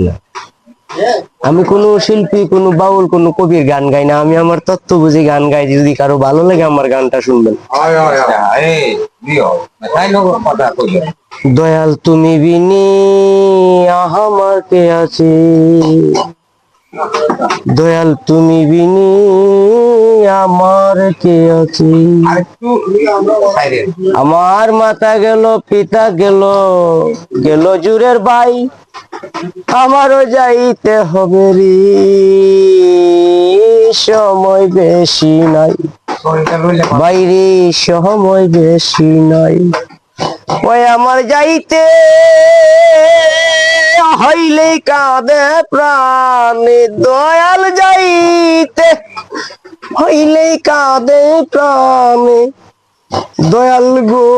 না। আমি কোনো শিল্পী কোনো বাউল কোনো কবির গান গাই না। আমি আমার তত্ত্ব বুঝে গান গাই যদি কারও ভালো লাগে আমার গানটা শুনবেন। দয়াল তুমি বিনি আমার কে আছে। দয়াল তুমি বিনি আমার কে আছে আমার মাতা গেল পিতা গেল গেল জুরের ভাই আমারও যাইতে হবে রে। সময় বেশি নাই। বাইরে সময় বেশি নাই। ওই আমার যাইতে হইলে কাঁদে প্রাণে। দয়াল যাইতে হইলে কাঁদে প্রাণে। দয়াল গো।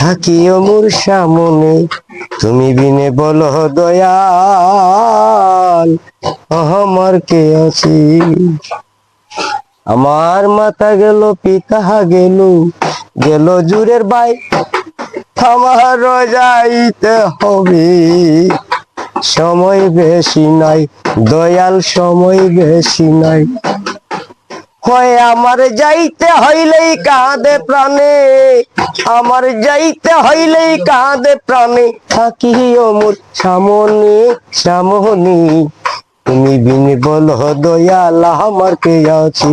থাকিও মোর সামনে তুমি বিনে বলো দয়াল আমার কে আছি? আমার মাথা গেল, পিতা গেল গেল জুরের বাই, আমার যাইতে হবে। সময় বেশি নাই, দয়াল সময় বেশি নাই। হয় আমার যাইতে হইলেই কাঁদে প্রাণে। আমার যাইতে হইলেই কাঁদে প্রাণে। থাকি মোর সামনে সামনে। তুমি বিনি বল দয়াল, আমার কে আছি?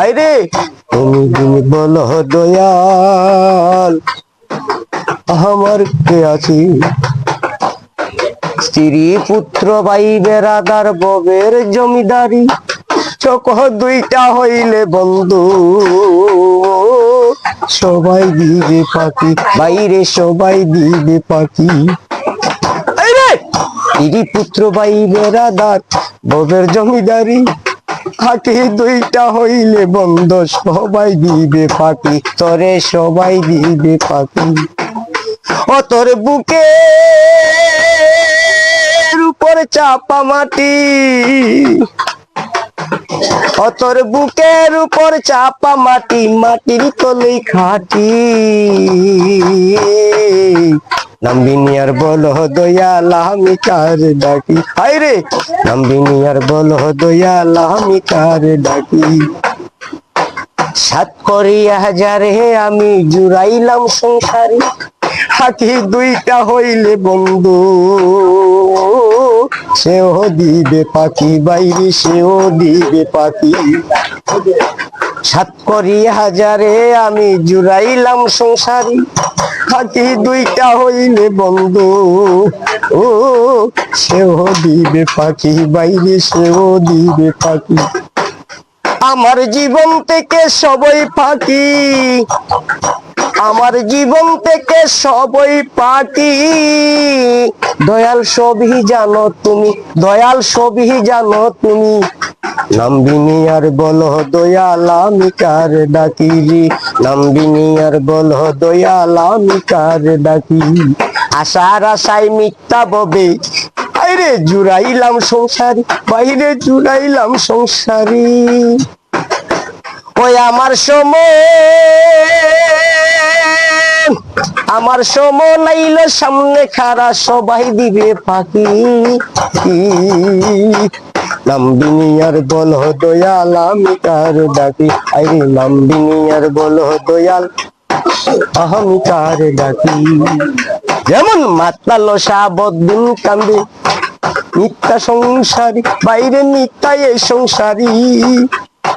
আরে তুমি বিনি বল দয়াল, আমার কে আছি? স্ত্রী পুত্র ভাই বেড়াদার ববের জমিদারি। চোখ দুইটা হইলে বন্ধু। সবাই দিবে পাখি, বাইরে সবাই দিবে পাখি। পুত্র ভাই বেড়াদার ববের জমিদারি। হাতি দুইটা হইলে বন্ধ, সবাই দিবে পাখি তরে সবাই দিবে পাখি। ও তোর বুকে উপর চাপা মাটি। ও তোর বুকের উপর চাপা মাটি, মাটির তলে খাটি। নাম্বিনী আর বলো দয়াল, আমি কার ডাকি। হাই রে! নাম্বিনী আর বলো দয়াল, আমি কার ডাকি। সাত করিয়া হাজারে, আমি জুড়াইলাম সংসারে। হাতি দুইটা হইলে বন্ধু। সেও দিবে পাখি, বাইরে সেও দিবে পাখি। সাত করিয়া হাজারে আমি জুড়াইলাম সংসারে। হাতি দুইটা হইলে বন্ধু। ও, সেও দিবে পাখি, বাইরে সেও দিবে পাখি। আমার জীবন থেকে সবই ফাঁকি। আমার জীবন থেকে সবই পাখি দয়াল সবই জানো তুমি, দয়াল সবই জানো তুমি। নাম্বিনী আর বল দয়াল, আমি কার ডাকি নাম্বিনী আর বল দয়াল, আমি কার ডাকি আশার আশায় মিথ্যা ববে, বাইরে জুড়াইলাম সংসারী, বাইরে জুড়াইলাম সংসারী। ওই আমার সময় আমার সময় নাইল সামনে খারা সবাই দিবে ফাঁকি। নাম্বিনী আর বল দয়াল, আমি কার ডাকি? আরে নাম্বিনী আর বল দয়াল, আমি কার ডাকি? যেমন মাতালো সাবদ্দিন কান্দে মিথ্যা সংসারী, বাইরে মিথ্যা এই সংসারী।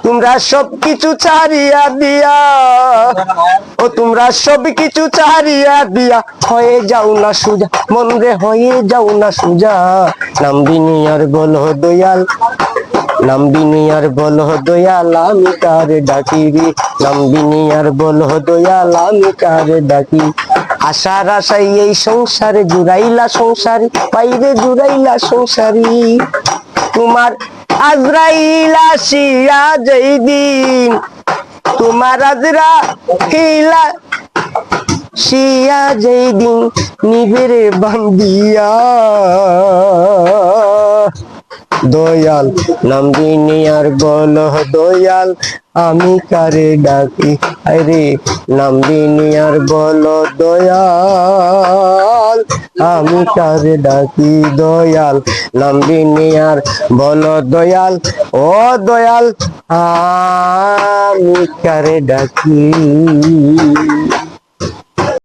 তোমরা সব কিছু চারিয়া দিয়া। ও, তোমরা সব কিছু চারিয়া দিয়া। হয়ে যাও না সুজা মন্রে হয়ে যাও না সুজা। নামবিনী আর বল দয়াল নামবিনী আর বল দয়াল, আমি কার ডাকি রে? নামবিনী আর বল দয়াল, আমি কার ডাকি আশার আশাই এই সংসারে জুড়াইলা সংসারী, বাইরে জুড়াইলা সংসারী। তোমার আজরাইল আসিয়া যেই দিন তোমার আজরা হিলা শিয়া যেই দিন নিবেরে বান্দিয়া দয়াল নামদিনী আর বল দয়াল, আমি কারে ডাকি? আরে নামদিনী আর বল দয়াল। বল আমি কারে ডাকি দয়াল নামবিনি আর বলো দয়াল ও দয়াল আমি কারে ডাকি।